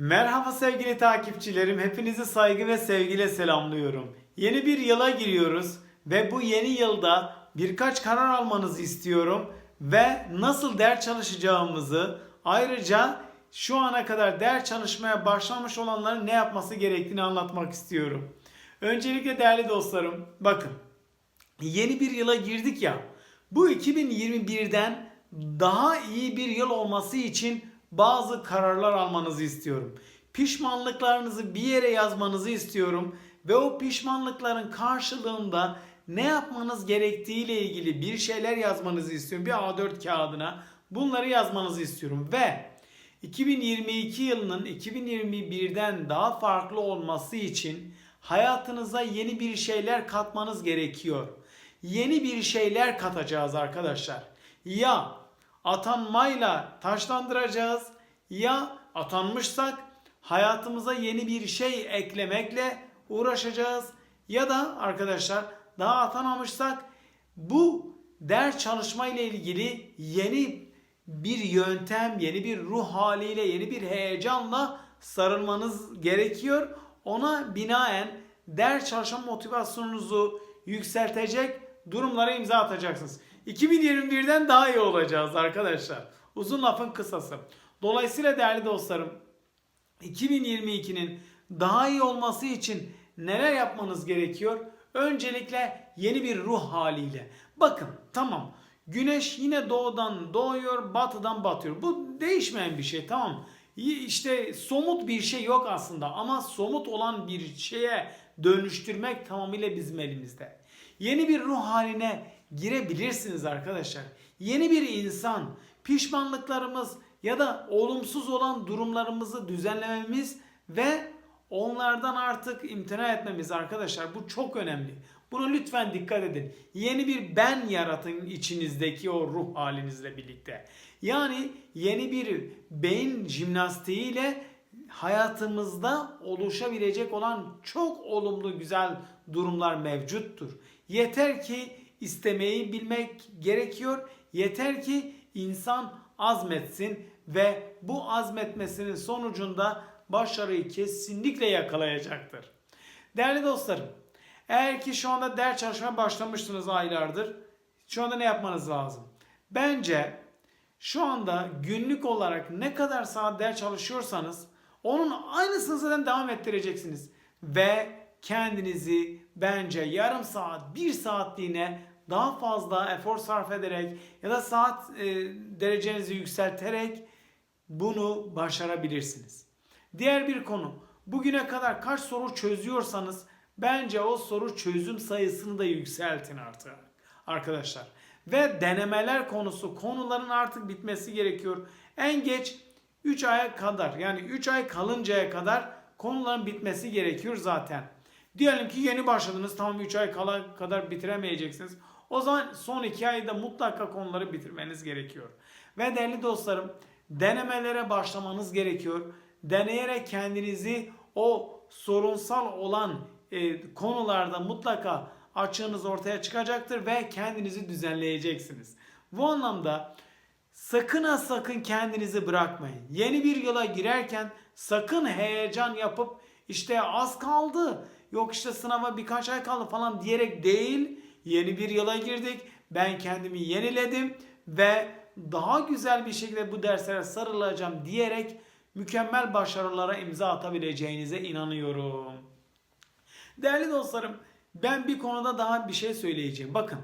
Merhaba sevgili takipçilerim. Hepinizi saygı ve sevgiyle selamlıyorum. Yeni bir yıla giriyoruz ve bu yeni yılda birkaç karar almanızı istiyorum ve nasıl ders çalışacağımızı ayrıca şu ana kadar ders çalışmaya başlamış olanların ne yapması gerektiğini anlatmak istiyorum. Öncelikle değerli dostlarım bakın yeni bir yıla girdik ya. Bu 2021'den daha iyi bir yıl olması için bazı kararlar almanızı istiyorum. Pişmanlıklarınızı bir yere yazmanızı istiyorum ve o pişmanlıkların karşılığında ne yapmanız gerektiği ile ilgili bir şeyler yazmanızı istiyorum. Bir A4 kağıdına bunları yazmanızı istiyorum ve 2022 yılının 2021'den daha farklı olması için hayatınıza yeni bir şeyler katmanız gerekiyor. Yeni bir şeyler katacağız arkadaşlar. Ya atanmayla taşlandıracağız ya atanmışsak hayatımıza yeni bir şey eklemekle uğraşacağız ya da arkadaşlar daha atanamamışsak bu ders çalışma ile ilgili yeni bir yöntem, yeni bir ruh haliyle, yeni bir heyecanla sarılmanız gerekiyor. Ona binaen ders çalışma motivasyonunuzu yükseltecek durumlara imza atacaksınız. 2021'den daha iyi olacağız arkadaşlar. Uzun lafın kısası. Dolayısıyla değerli dostlarım 2022'nin daha iyi olması için neler yapmanız gerekiyor? Öncelikle yeni bir ruh haliyle. Bakın tamam güneş yine doğudan doğuyor batıdan batıyor. Bu değişmeyen bir şey tamam. İşte somut bir şey yok aslında ama somut olan bir şeye dönüştürmek tamamıyla bizim elimizde. Yeni bir ruh haline girebilirsiniz arkadaşlar. Yeni bir insan, pişmanlıklarımız ya da olumsuz olan durumlarımızı düzenlememiz ve onlardan artık imtina etmemiz arkadaşlar. Bu çok önemli. Buna lütfen dikkat edin. Yeni bir ben yaratın içinizdeki o ruh halinizle birlikte. Yani yeni bir beyin jimnastiğiyle hayatımızda oluşabilecek olan çok olumlu güzel durumlar mevcuttur. Yeter ki istemeyi bilmek gerekiyor. Yeter ki insan azmetsin ve bu azmetmesinin sonucunda başarıyı kesinlikle yakalayacaktır. Değerli dostlarım, eğer ki şu anda ders çalışmaya başlamışsınız aylardır, şu anda ne yapmanız lazım? Bence şu anda günlük olarak ne kadar saat ders çalışıyorsanız onun aynısını zaten devam ettireceksiniz. Ve kendinizi bence yarım saat, bir saatliğine daha fazla efor sarf ederek ya da saat e, derecenizi yükselterek bunu başarabilirsiniz. Diğer bir konu. Bugüne kadar kaç soru çözüyorsanız bence o soru çözüm sayısını da yükseltin artık arkadaşlar. Ve denemeler konusu konuların artık bitmesi gerekiyor. En geç 3 aya kadar yani 3 ay kalıncaya kadar konuların bitmesi gerekiyor zaten. Diyelim ki yeni başladınız tamam 3 ay kala kadar bitiremeyeceksiniz. O zaman son 2 ayda mutlaka konuları bitirmeniz gerekiyor. Ve değerli dostlarım denemelere başlamanız gerekiyor. Deneyerek kendinizi o sorunsal olan e, konularda mutlaka açığınız ortaya çıkacaktır ve kendinizi düzenleyeceksiniz. Bu anlamda sakın ha sakın kendinizi bırakmayın. Yeni bir yıla girerken sakın heyecan yapıp işte az kaldı yok işte sınava birkaç ay kaldı falan diyerek değil yeni bir yıla girdik. Ben kendimi yeniledim ve daha güzel bir şekilde bu derslere sarılacağım diyerek mükemmel başarılara imza atabileceğinize inanıyorum. Değerli dostlarım ben bir konuda daha bir şey söyleyeceğim. Bakın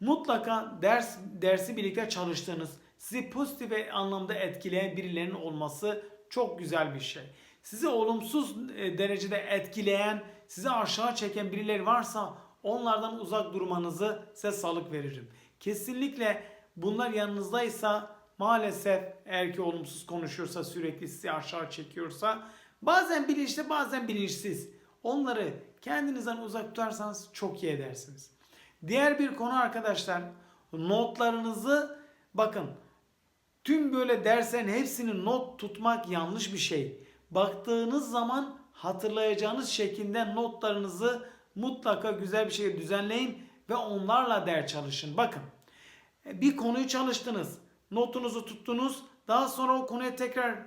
mutlaka ders dersi birlikte çalıştığınız sizi pozitif anlamda etkileyen birilerinin olması çok güzel bir şey. Sizi olumsuz e, derecede etkileyen, sizi aşağı çeken birileri varsa onlardan uzak durmanızı size sağlık veririm. Kesinlikle bunlar yanınızdaysa maalesef eğer ki olumsuz konuşuyorsa sürekli sizi aşağı çekiyorsa bazen bilinçli bazen bilinçsiz onları kendinizden uzak tutarsanız çok iyi edersiniz. Diğer bir konu arkadaşlar notlarınızı bakın tüm böyle derslerin hepsini not tutmak yanlış bir şey. Baktığınız zaman hatırlayacağınız şekilde notlarınızı mutlaka güzel bir şekilde düzenleyin ve onlarla ders çalışın. Bakın bir konuyu çalıştınız. Notunuzu tuttunuz. Daha sonra o konuya tekrar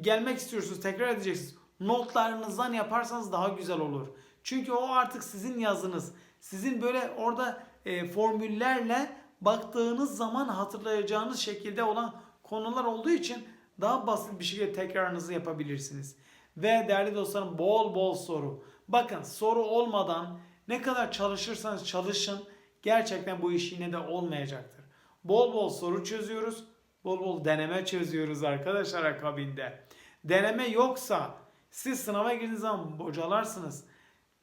gelmek istiyorsunuz, tekrar edeceksiniz. Notlarınızdan yaparsanız daha güzel olur. Çünkü o artık sizin yazınız. Sizin böyle orada e, formüllerle baktığınız zaman hatırlayacağınız şekilde olan konular olduğu için daha basit bir şekilde tekrarınızı yapabilirsiniz. Ve değerli dostlarım bol bol soru. Bakın soru olmadan ne kadar çalışırsanız çalışın gerçekten bu iş yine de olmayacaktır. Bol bol soru çözüyoruz. Bol bol deneme çözüyoruz arkadaşlar akabinde. Deneme yoksa siz sınava girdiğiniz zaman bocalarsınız.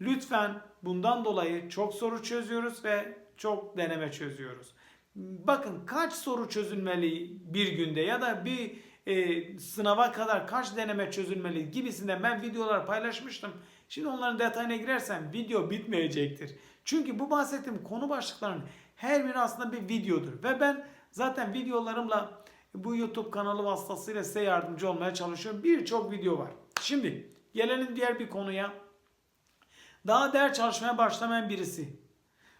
Lütfen bundan dolayı çok soru çözüyoruz ve çok deneme çözüyoruz. Bakın kaç soru çözülmeli bir günde ya da bir e, sınava kadar kaç deneme çözülmeli gibisinden ben videolar paylaşmıştım. Şimdi onların detayına girersem video bitmeyecektir. Çünkü bu bahsettiğim konu başlıklarının her biri aslında bir videodur. Ve ben zaten videolarımla bu YouTube kanalı vasıtasıyla size yardımcı olmaya çalışıyorum. Birçok video var. Şimdi gelelim diğer bir konuya. Daha ders çalışmaya başlamayan birisi.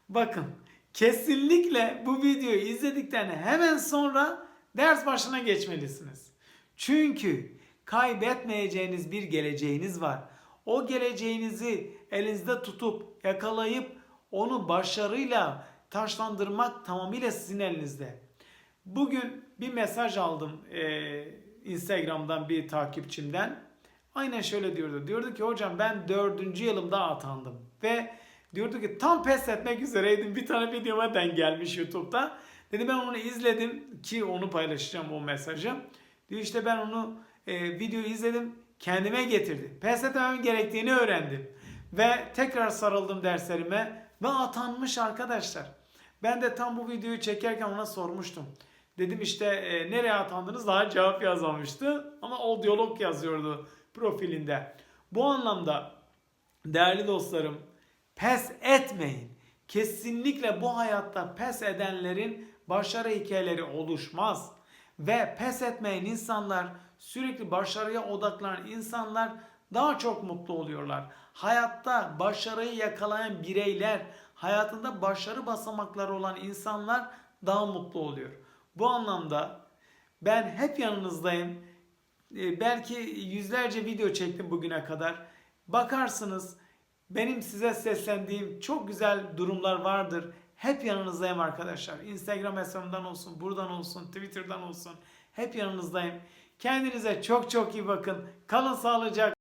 Bakın kesinlikle bu videoyu izledikten hemen sonra ders başına geçmelisiniz. Çünkü kaybetmeyeceğiniz bir geleceğiniz var. O geleceğinizi elinizde tutup yakalayıp onu başarıyla taşlandırmak tamamıyla sizin elinizde. Bugün bir mesaj aldım eee, Instagram'dan bir takipçimden. Aynen şöyle diyordu. Diyordu ki hocam ben dördüncü yılımda atandım. Ve diyordu ki tam pes etmek üzereydim. Bir tane videoma denk gelmiş YouTube'da. Dedi ben onu izledim ki onu paylaşacağım o mesajı. Diyor işte ben onu e, videoyu izledim. Kendime getirdi. Pes etmemem gerektiğini öğrendim. Ve tekrar sarıldım derslerime ve atanmış arkadaşlar. Ben de tam bu videoyu çekerken ona sormuştum. Dedim işte e, nereye atandınız daha cevap yazmamıştı ama o diyalog yazıyordu profilinde. Bu anlamda değerli dostlarım pes etmeyin. Kesinlikle bu hayatta pes edenlerin başarı hikayeleri oluşmaz. Ve pes etmeyen insanlar sürekli başarıya odaklanan insanlar daha çok mutlu oluyorlar. Hayatta başarıyı yakalayan bireyler, hayatında başarı basamakları olan insanlar daha mutlu oluyor. Bu anlamda ben hep yanınızdayım. Ee, belki yüzlerce video çektim bugüne kadar. Bakarsınız benim size seslendiğim çok güzel durumlar vardır. Hep yanınızdayım arkadaşlar. Instagram hesabımdan olsun, buradan olsun, Twitter'dan olsun. Hep yanınızdayım. Kendinize çok çok iyi bakın. Kalın sağlıcakla.